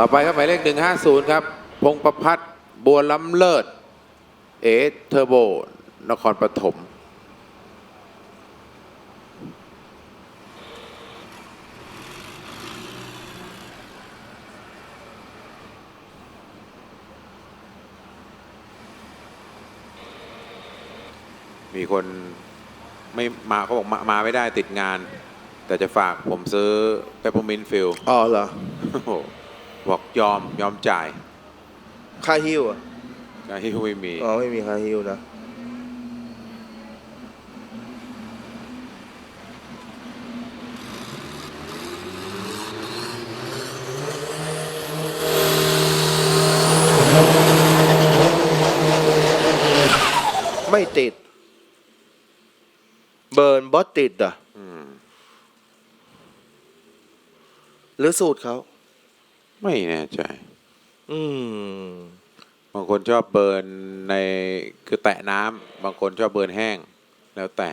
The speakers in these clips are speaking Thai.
ต่อไปครับหมายเลข150 ครับ พงประพัฒน์บัวล้ำเลิศ เอเทอร์โบ นครปฐมมีคนไม่มาเขาบอกมามาไม่ได้ติดงาน แต่จะฝากผมซื้อเปปเปอร์มินฟิลอ๋อเหรอ บอกยอมยอมจ่ายค่าฮิ้วอะการที่ไม่มี อ๋อไม่มีค่าฮิ้วนะไม่ติด เบิร์นบอสติดอะ อืม หรือสูตรเขา ไม่แน่ใจ อืม บางคนชอบเบิร์นในคือแตะน้ำบางคนชอบเบิร์นแห้ง แล้วแต่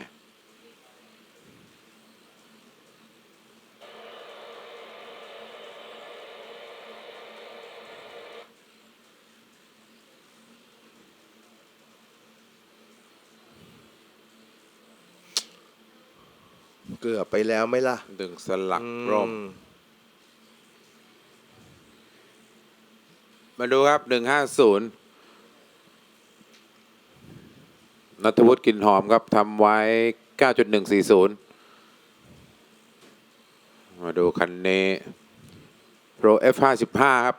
เกือบไปแล้วไหมล่ะ ดึงสลักร่ม อื มาดูครับหนึ่งห้าศูนย์นัทวุฒิกินหอมครับทำไว้เก้าจุดหนึ่งสี่ศูนย์มาดูคันนี้โปรเอฟห้าสิบห้าครับ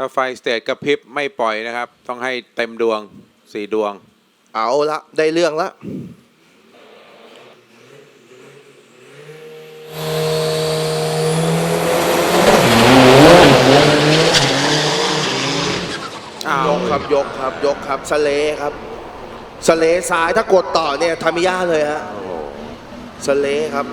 ถ้าไฟสเตทกระพริบไม่ปล่อยนะครับ ต้องให้เต็มดวงสี่ดวง เอาละได้เรื่องละอ้าวยกครับยกครับยกครับสเลครับสเลซ้ายถ้ากดต่อเนี่ยทามิยาเลยฮะโอ้โหสเลครับ